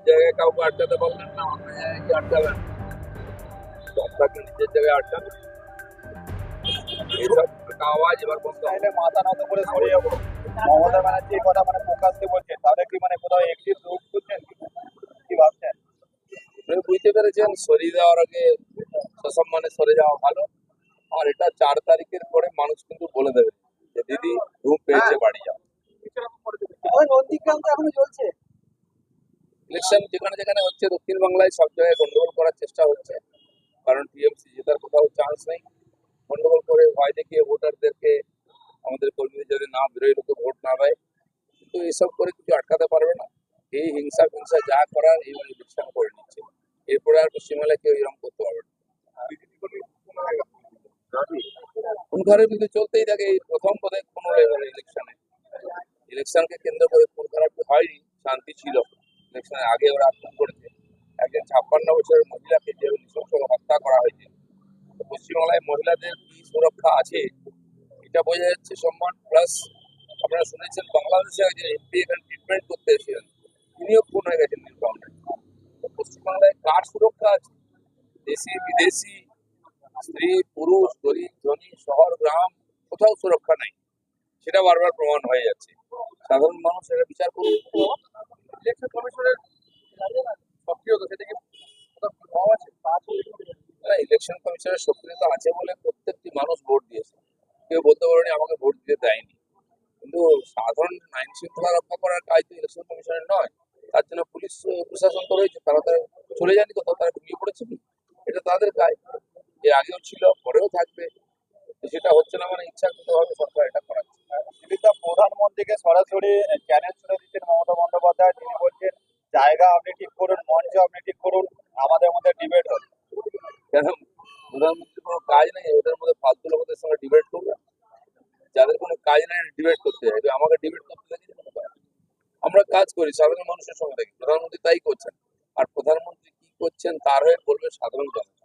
নিজের জায়গায় কাউকে আটকাতে পারলেন না অন্য জায়গায় আপনাকে নিজের জায়গায় এইসব আওয়াজ এবার বন্ধ। মাথা নত করে সরে যাব মমতা ব্যানার্জি এই কথা মানে প্রকাশ্যে বলছে তাহলে কি মানে কোথাও এক্সিট রুট করছেন কি ভাবছেন? বুঝতে পেরেছেন সরিয়ে দেওয়ার আগে সসম্মানে সরে যাওয়া ভালো। আর এটা চার তারিখের পরে মানুষ কিন্তু বলে দেবে যে দিদি ঘুম পেয়েছে বাড়ি যাও। নন্দীগ্রাম তো এখনও চলছে ইলেকশন যেখানে যেখানে হচ্ছে দক্ষিণ বাংলায় সব জায়গায় গন্ডগোল করার চেষ্টা হচ্ছে। কারণ টিএমসি জেতার কোথাও চান্স নেই। গন্ডগোল করে ভয় দেখিয়ে ভোটারদেরকে আমাদের কর্মীদের যদি না বেরোয়, লোকে ভোট না দেয় কিন্তু এসব করে কিছু আটকাতে পারবে না। এই হিংসা ফিংসা যা করার, এই ইলেকশন করে নিচ্ছে। এরপরে আর পশ্চিমবাংলায় কেউ এরকম করতে পারবে না। খুন খারাপ কিন্তু চলতেই থাকে, এই প্রথম বোধহয় পনেরো এবার ইলেকশনে ইলেকশনকে কেন্দ্র করে খুন খারাপ হয়নি শান্তি ছিল ইলেকশনের আগে ওরা আক্রমণ করেছে। একজন ছাপ্পান্ন বছরের মহিলাকে যে নৃশংস হত্যা করা হয়েছে। পশ্চিমবাংলায় মহিলাদের কি সুরক্ষা আছে? এটা বোঝা যাচ্ছে সম্মান। প্লাস আপনারা শুনেছেন বাংলাদেশে একজন এমপি এখানে ট্রিটমেন্ট করতে এসেছিলেন। তিনিও খুন হয়ে গেছেন তো পশ্চিমবাংলায় কার সুরক্ষা আছে? দেশি, বিদেশি, স্ত্রী, পুরুষ, গরিব, ধনী, শহর, গ্রাম, কোথাও সুরক্ষা নাই। সেটা বারবার প্রমাণ হয়ে যাচ্ছে। সাধারণ মানুষ এটা বিচার করুন ইলেকশন কমিশনের সক্রিয়তা সেটা কি ইলেকশন কমিশনের সক্রিয়তা আছে বলে প্রত্যেকটি মানুষ ভোট দিয়েছে। কেউ বলতে পারেনি আমাকে ভোট দিতে দেয়নি। কিন্তু সাধারণ আইন শৃঙ্খলা রক্ষা করার কাজ তো ইলেকশন কমিশনের নয়। তার জন্য পুলিশ প্রশাসন তো রয়েছে তারা তারা চলে যায়নি কোথাও তারা ঢুকিয়ে পড়েছে কি? এটা তাদের কাজ। এর আগেও ছিল পরেও থাকবে। সেটা হচ্ছে না মানে ইচ্ছাকৃতভাবে সরকার এটা করাচ্ছে। প্রধানমন্ত্রীকে সরাসরি চ্যালেঞ্জ ঠিক করুন মঞ্চ আপনি ঠিক করুন, আমাদের মধ্যে ডিবেট হবে। কেন? প্রধানমন্ত্রীর কোনো কাজ নেই, ওদের মধ্যে ফালতু লোকদের সঙ্গে ডিবেট করবে। যাদের কোনো কাজ নেই ডিবেট করতে যাবে আমাকে ডিবেট করতে দেখি। আমরা কাজ করি, সাধারণ মানুষের সঙ্গে দেখি প্রধানমন্ত্রী তাই করছেন। আর প্রধানমন্ত্রী কি করছেন, তার হয়ে বলবে সাধারণ জনতা।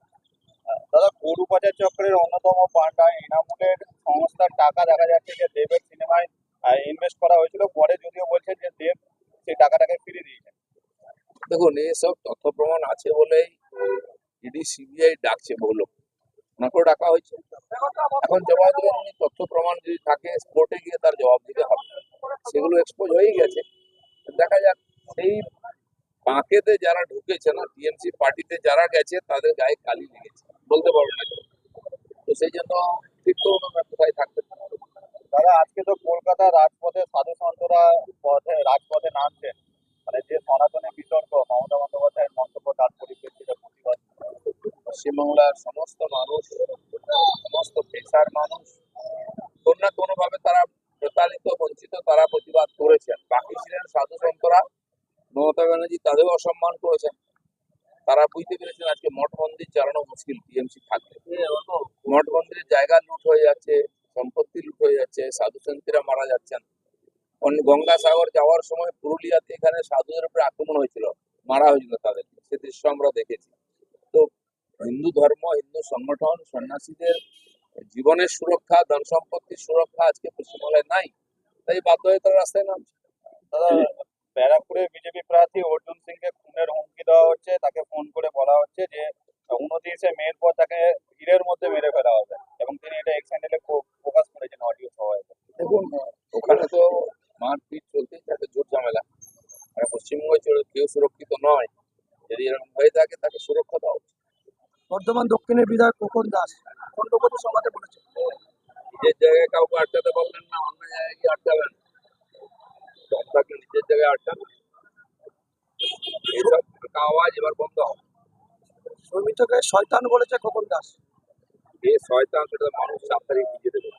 দাদা গরু পাচার চক্রের অন্যতম পান্ডা এনামুলের সংস্থার টাকা দেখা যাচ্ছে যে দেবের সিনেমায় ইনভেস্ট করা হয়েছিল। পরে যদিও বলছেন যে দেব সেই টাকাটাকে দেখুন এসব তথ্য প্রমাণ আছে বলেই ইডি সিবিআই ডাকছে বহু লোক ওনাকেও ডাকা হয়েছে। এখন জবাব দেবেন উনি, তথ্য প্রমাণ যদি থাকে কোর্টে গিয়ে তার জবাব দিতে হবে। সেগুলো এক্সপোজ হয়ে গেছে। দেখা যাক, সেই বাঁকেতে যারা ঢুকেছে না টিএমসি পার্টিতে যারা গেছে, তাদের গায়ে কালি লেগেছে। বলতে পারব না। তো সেই জন্য ঠিক ওনারা কোথায় থাকবে দাদা আজকে তো কলকাতা রাজপথে সাধু সন্তরা পথে রাজপথে নামছেন মানে যে সনাতনী বিতর্ক মমতা বন্দ্যোপাধ্যায়ের মন্তব্য তার পরিপ্রেক্ষিতে প্রতিবাদ পশ্চিমবাংলার সমস্ত মানুষ, সমস্ত পেশার মানুষ, কোনো না কোনো ভাবে তারা প্রতারিত, বঞ্চিত, তারা প্রতিবাদ করেছেন। বাকি ছিলেন সাধু সন্তরা, মমতা ব্যানার্জি, তাদেরও অসম্মান করেছেন। তারা বুঝতে পেরেছেন আজকে মঠ মন্দির চালানো মুশকিল, টিএমসি থাকলে। মঠ মন্দিরের জায়গা লুট হয়ে যাচ্ছে, সম্পত্তি লুট হয়ে যাচ্ছে, সাধু সন্তীরা মারা যাচ্ছেন। গঙ্গাসাগর যাওয়ার সময় পুরুলিয়াতে এখানে সাধুদের উপরে আক্রমণ হয়েছিল, মারা হয়েছিল তাদেরকে। সে দৃশ্য আমরা দেখেছি। হিন্দু ধর্ম, হিন্দু সংগঠন, সন্ন্যাসীদের জীবনের সুরক্ষা ধন সম্পত্তির সুরক্ষা আজকে পশ্চিমবাংলায় নাই। তাই বাধ্য হয়ে তারা রাস্তায় নামছে। দাদা ব্যারাকপুরে বিজেপি প্রার্থী অর্জুন সিংকে খুনের হুমকি দেওয়া হচ্ছে। তাকে ফোন করে বলা হচ্ছে যে উনত্রিশে মেয়ের পর তাকে ভিড়ের মধ্যে মেরে ফেলা হবে এবং তিনি এটা এক্স হ্যান্ডেলে প্রকাশ করেছেন অডিও সভায়। দেখুন, ওখানে তো মারপিট চলতেই থাকে, জোর ঝামেলা। পশ্চিমবঙ্গে কেউ সুরক্ষিত নয়। যদি এরকম হয়ে থাকে, তাকে সুরক্ষা দাও বর্ধমান দক্ষিণের বিধায়ক খোকন দাস খণ্ডপতি সভাতে বলেছেন। নিজের জায়গায় কাউকে আটকাতে পারবেন না অন্য জায়গায় গিয়ে আটকাবেন। জনতাকে নিজের জায়গায় আটকান এইসব আওয়াজ এবার বন্ধ হবে। সৌমিত্রকে শয়তান বলেছে খোকন দাস। এই শয়তান সেটা মানুষ চাপ তারিখ বুঝিয়ে দেবে।